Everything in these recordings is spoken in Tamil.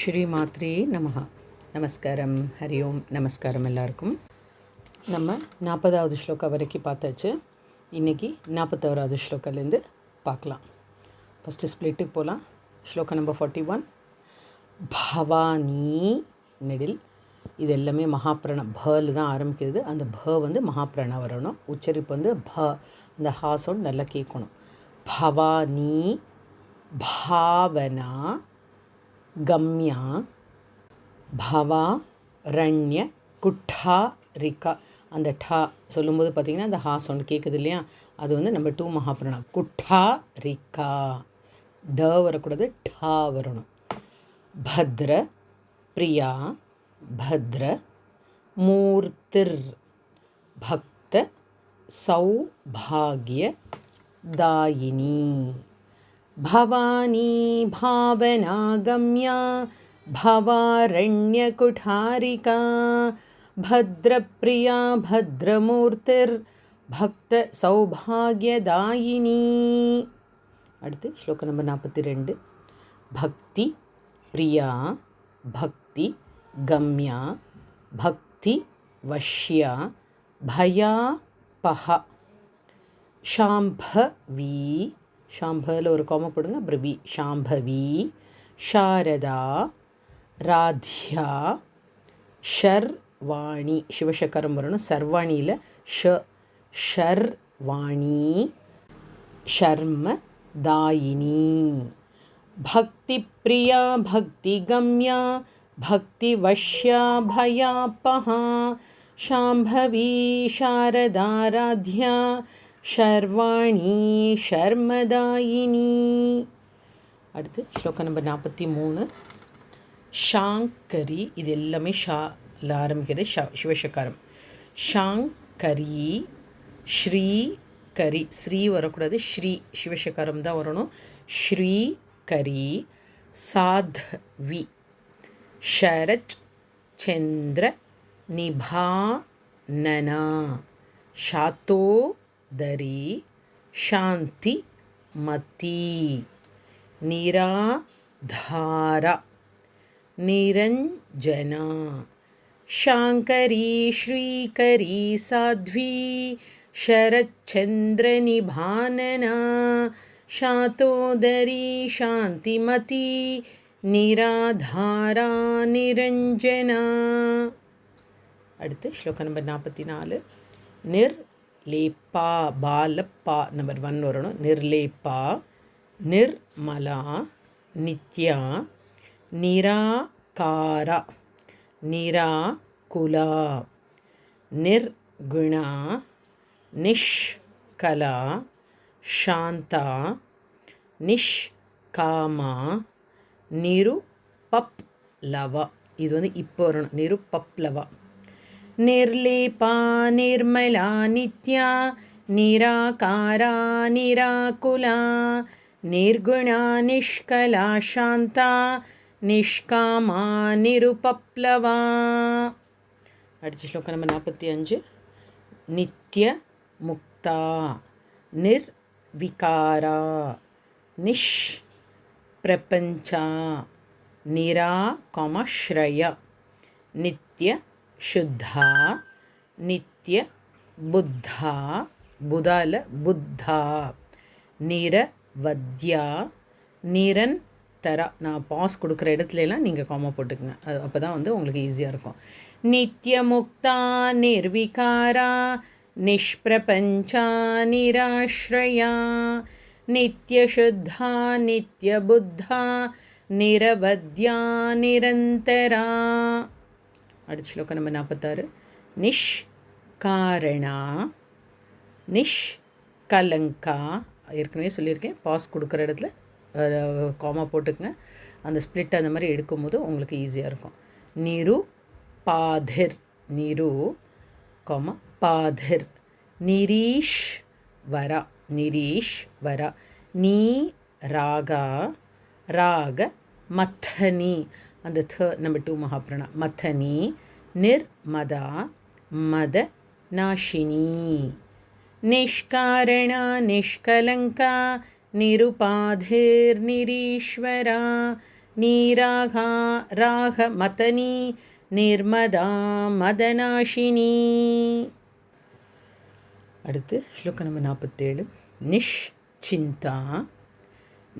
ஸ்ரீ மாத்ரே நமஸ்காரம். ஹரி ஓம். நமஸ்காரம் எல்லாருக்கும். நம்ம நாற்பதாவது ஸ்லோகா வரைக்கும் பார்த்தாச்சு. இன்றைக்கி நாற்பத்தோராவது ஸ்லோக்காலேருந்து பார்க்கலாம். ஃபஸ்ட்டு ஸ்ப்ளிட்டுக்கு போகலாம் ஸ்லோகா நம்பர் ஃபார்ட்டி ஒன் பவானி நெடில். இது எல்லாமே மகாபிரணம் பல தான் ஆரம்பிக்கிறது. அந்த ப வந்து மகாபிரணா வரணும். உச்சரிப்பு வந்து ப. அந்த ஹா சவுண்ட் நல்லா கேட்கணும். பவானி பாவனா கம்யா பவா ரண்ய குட்டா ரிகா அந்த டா சொல்லும்போது பார்த்திங்கன்னா அந்த ஹா சவுண்ட் கேட்குது இல்லையா? அது வந்து நம்ம டூ மகாபிரணா குட்டா ரிகா ட வரக்கூடாது டா வரணும். பத்ர பிரியா. பத்ர மூர்த்திர். பக்த சௌபாகிய தாயினி. भवानी भावनागम्या भवारण्यकुठारिका भद्रप्रिया भद्रमूर्तिर्भक्तसौभाग्यदायिनी அடுத்து ஸ்லோகம் நம்பர் நாற்பத்தி ரெண்டு பக்தி பிரியா பக்தி கம்யா பக்தி வஷ்யா பயா பஹா ஷாம்பவி ஷாம்பவில் ஒரு கோம போடுங்க அப்புறம் வி ஷாம்பவி சாரதா ராத்யா ஷர்வாணி சிவசக்கரம் வரணும் சர்வாணியில் ஷ ஷர்வாணி ஷர்ம தாயினி பக்தி பிரியா பக்தி கம்யா பக்தி வஷ்யா பயாப்பஹா शाम्भवी शारदाराध्या ஷர்வாணி ஷர்மதாயினி. அடுத்து ஸ்லோகம் நம்பர் நாற்பத்தி மூணு. ஷாங்கரி இது எல்லாமே ஷால ஆரம்பிக்கிறது ஷா சிவசக்காரம் ஷாங்கரி ஸ்ரீ கரி ஸ்ரீ வரக்கூடாது ஸ்ரீ. சிவசக்காரம் தான் வரணும். ஸ்ரீ கரி சாத்வி. ஷரச் சந்திர நிபானனா. दरी शांति, मती, निराधार, निरंजना, शांकरी, श्रीकरी, साध्वी शरच्चन्द्रनिभानना शातोदरी, शांतिमती, निराधारा, निरंजना। அடுத்து श्लोक नंबर नापत्ति நாலு நிர் லேப்பா பாலப்பா நம்பர் ஒன் வரணும். நிர்லேப்பா நிர்மலா நித்யா நிராகாரா நிராகுலா நிர்குணா நிஷ்கலா சாந்தா நிஷ்காமா நிருபப்லவா இது வந்து இப்போ வரணும். நிருபப்லவா నిర్లీపా నిర్మలా నిత్యా నిరాకారా నిరాకులా నిర్గుణ నిష్కలా శాంత నిష్కామా నిరుపప్లవా அடுத்த ஸ்லோகம் நம்ம நாற்பத்தி அஞ்சு நித்திய முக்தா நிர்விகாரா நிஷ் பிரபஞ்சா நிரா கமஸ்ரய நித்திய ಶುದ್ಧ ನಿತ್ಯ ಬುದ್ಧ புதால புத்தா நிரவத்யா நிரந்தரா நான் பாஸ் கொடுக்குற இடத்துலலாம் நீங்கள் காமா போட்டுக்குங்க அது அப்போ தான் வந்து உங்களுக்கு ஈஸியாக இருக்கும் நித்யமுக்தா நிர்விகாரா நிஷ்பிரபஞ்சா நிராஸ்ரயா நித்யசுத்தா நித்யபுத்தா நிரவத்யா நிரந்தரா அடுத்த ஸ்லோகம் நம்ம நாற்பத்தாறு நிஷ் காரணா நிஷ் கலங்கா ஏற்கனவே சொல்லியிருக்கேன். பாஸ் கொடுக்குற இடத்துல காமா போட்டுக்குங்க. அந்த ஸ்ப்ளிட் அந்த மாதிரி எடுக்கும்போது உங்களுக்கு ஈஸியாக இருக்கும். நிரு பாதிர் நிரு காமா பாதிர். நிரீஷ் வரா நிரீஷ் வரா. நீ ராகா ராக மத்தனி. அந்த த நம்பர் டூ மகாபிரணா. மத்தனி நிர்மதா மத நாஷினி நிஷ்காரணா நிஷ்கலங்கா நிருபாதிர்நிரீஸ்வரா நீராகா ராகமதனி நிர்மதா மதநாஷினி. அடுத்து ஸ்லோகம் நம்பர் நாற்பத்தேழு நிஷ் சிந்தா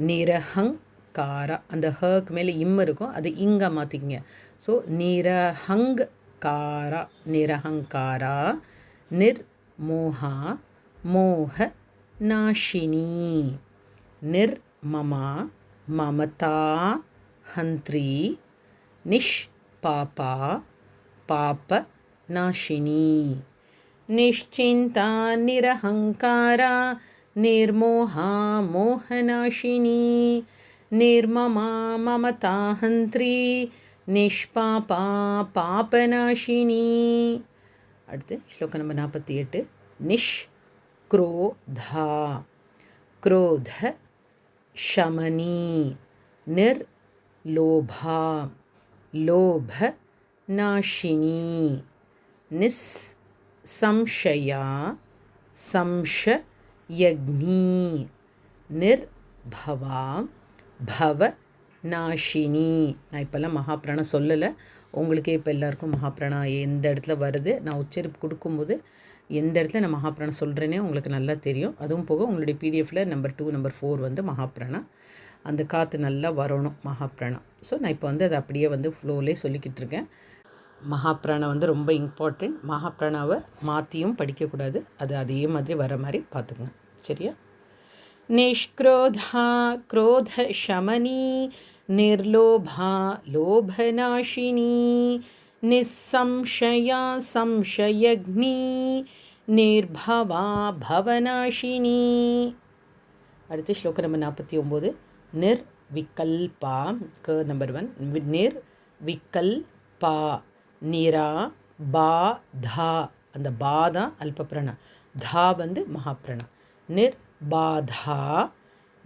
நிரஹங் நிரஹங்காரா அந்த ஹக்கு மேலே இம் இருக்கும் அது இங்க மாற்றிக்கிங்க ஸோ நிரஹங் காரா நிரஹங்காரா நிர்மோகா மோக நாஷினி நிர்மமா மமதா ஹந்திரி நிஷ்பாபா பாப நாஷினி निश्चिन्ता निरहङ्कारा निर्मोहा मोहनाशिनी निर्ममा ममता हन्त्री நிஷ்பாபா பாபநாஷினி அடுத்து ஸ்லோகம் நம்பர் நாற்பத்தி எட்டு நிஷ் क्रोधा क्रोध शमनी निर्लोभा लोभ नाशिनी निस् संशया संशयग्नी நிர்பவா பவ நாஷினி நான் இப்போல்லாம் மகாபிராணம் சொல்லலை. உங்களுக்கே இப்போ எல்லாருக்கும் மகாபிராணம் எந்த இடத்துல வருது? நான் உச்சரிப்பு கொடுக்கும்போது எந்த இடத்துல நான் மகாபிராணம் சொல்கிறேனே உங்களுக்கு நல்லா தெரியும். அதுவும் போக உங்களுடைய பிடிஎஃப்பில் நம்பர் டூ நம்பர் ஃபோர் வந்து மகாபிராணம். அந்த காற்று நல்லா வரணும் மகாபிராணம். ஸோ நான் இப்போ வந்து அதை அப்படியே வந்து ஃப்ளோலே சொல்லிக்கிட்டு இருக்கேன். மகாபிராணம் வந்து ரொம்ப இம்பார்ட்டண்ட் மகாபிராணாவை மாற்றியும் படிக்கக்கூடாது. அது அதே மாதிரி வர மாதிரி பார்த்துக்கங்க. சரியா? निष्क्रोधा क्रोधशमनी निर्लोभा लोभनाशिनी निस्संशया संशयग्नी निर्भवा भवनाशिनी அடுத்து ஸ்லோகம் நம்பர் நாற்பத்தி ஒம்பது நிர் விகல்பா க நம்பர் ஒன் நிர் விகல்பா நிரா பா தா அந்த பா தான் அல்பப்பிரணா தா வந்து மகாப்பிரணா நிர் बाधा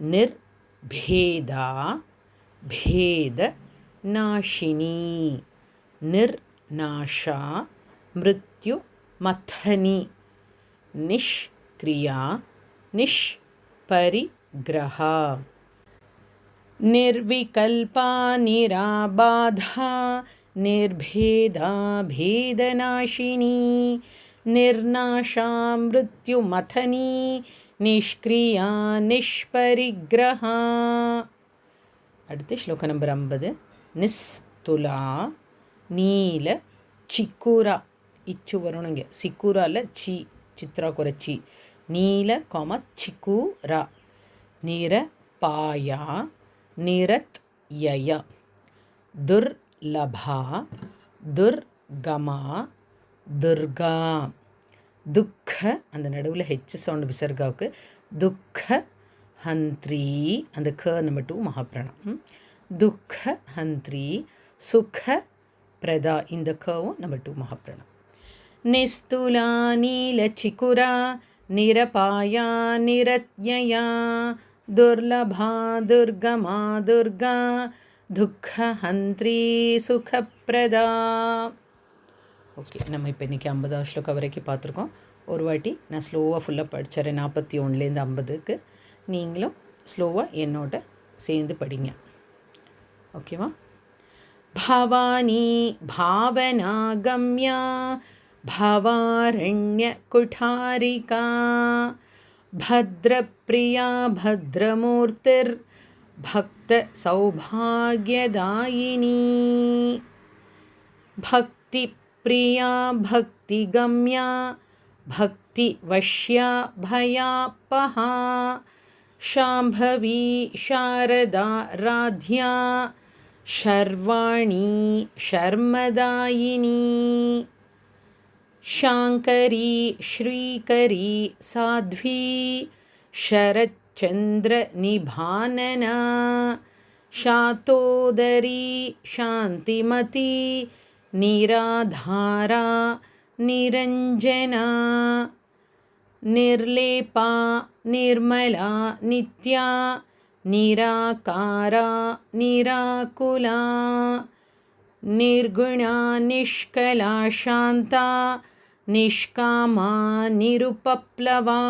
निर्भेदा भेदनाशिनी निर्नाशा मृत्युमथनी निष्क्रिया निष्परिग्रहा। निर्विकल्पा निराबाधा निर्भेदा भेदनाशिनी निर्नाशा मृत्युमथनी நிஷ்கிரியா நிஷ்பரிக்ரஹா. அடுத்து ஸ்லோக நம்பர் ஐம்பது. நிஸ்துலா நீல சிக்கூரா. இச்சு வரணுங்க சிக்கூராவில் சி சித்ரா குறைச்சி நீல கொம சிக்கூரா. நிர பாயா நிரத் யய. துர்லபா துர்கமா துர்கா. துக்க அந்த நடுவில் ஹெச் சவுண்ட் விசர்காவுக்கு துக்க ஹந்த்ரி அந்த க நம்பர் டூ மகாபிரணம் துக்க ஹந்த்ரி சுக பிரதா இந்த கவும் நம்பர் டூ மகாபிரணம் நிஸ்துலா நீலச்சிகுரா நிரபாயா நிரத்யயா துர்லபா துர்கமா துர்கா துக்க ஹந்த்ரி சுகப்பிரதா ஓகே நம்ம இப்போ இன்றைக்கி ஐம்பதாவது ஸ்லோகம் வரைக்கும் பார்த்துருக்கோம் ஒரு வாட்டி நான் ஸ்லோவாக ஃபுல்லாக படிச்சிடறேன் நாற்பத்தி ஒன்றுலேருந்து ஐம்பதுக்கு நீங்களும் ஸ்லோவாக என்னோட சேர்ந்து படிங்க ஓகேவா भावानी भावनागम्या भावारण्यकुठारिका भद्रप्रिया भद्रमूर्तिर्भक्तसौभाग्यदायिनी भक्तिप्रिया भक्तिगम्या भक्तिवश्या भयापहा शाम्भवी शारदा, राध्या। शर्वाणी, शर्मदायिनी। शाङ्करी श्रीकरी, साध्वी। शरच्चन्द्रनिभानना शातोदरी शान्तिमती निराधारा निरञ्जना निर्लेपा निर्मला नित्या निराकारा निराकुला निर्गुणा निष्कला शान्ता निष्कामा निरुपप्लवा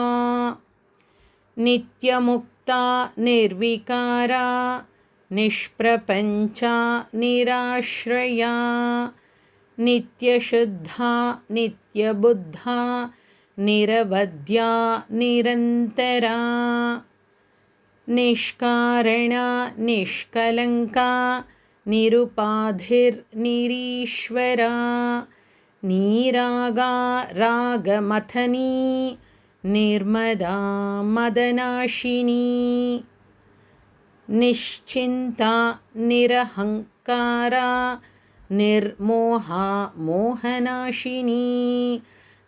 नित्यमुक्ता निर्विकारा निष्प्रपञ्चा निराश्रया नित्यशुद्धा नित्यबुद्धा निरवद्या निरन्तरा निष्कारणा निष्कलङ्का निरुपाधिर्निरीश्वरा नीरागा रागमथनी निर्मदा मदनाशिनी निश्चिन्ता निरहङ्कारा निर्मोहा मोहनाशिनी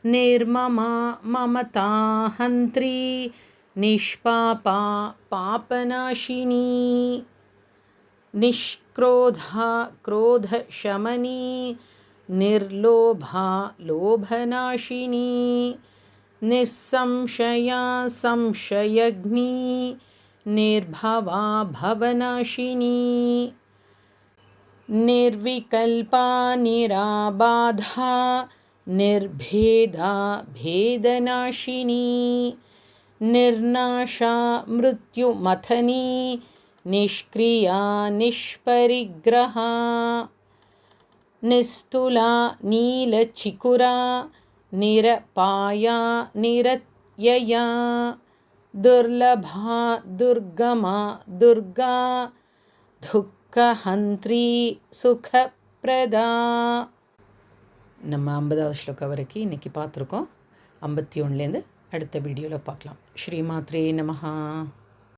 निर्ममा ममताहन्त्री निष्पापा पापनाशिनी निष्क्रोधा क्रोधशमनी निर्लोभा लोभनाशिनी निस्संशया संशयग्नी निर्भवा भवनाशिनी। निर्विकल्पा निराबाधा निर्भेदा भेदनाशिनी निर्नाशा मृत्युमथनी निष्क्रिया निष्परिग्रहा निस्तुला नीलचिकुरा निरपाया निरत्यया दुर्लभा दुर्गमा दुर्गा துக்கஹந்திரி சுகப்பிரதா நம்ம ஐம்பதாவது ஸ்லோகம் வரைக்கும் இன்றைக்கி பார்த்துருக்கோம். ஐம்பத்தி ஒன்றுலேருந்து அடுத்த வீடியோவில் பார்க்கலாம். ஸ்ரீமாத்ரே நமஹா.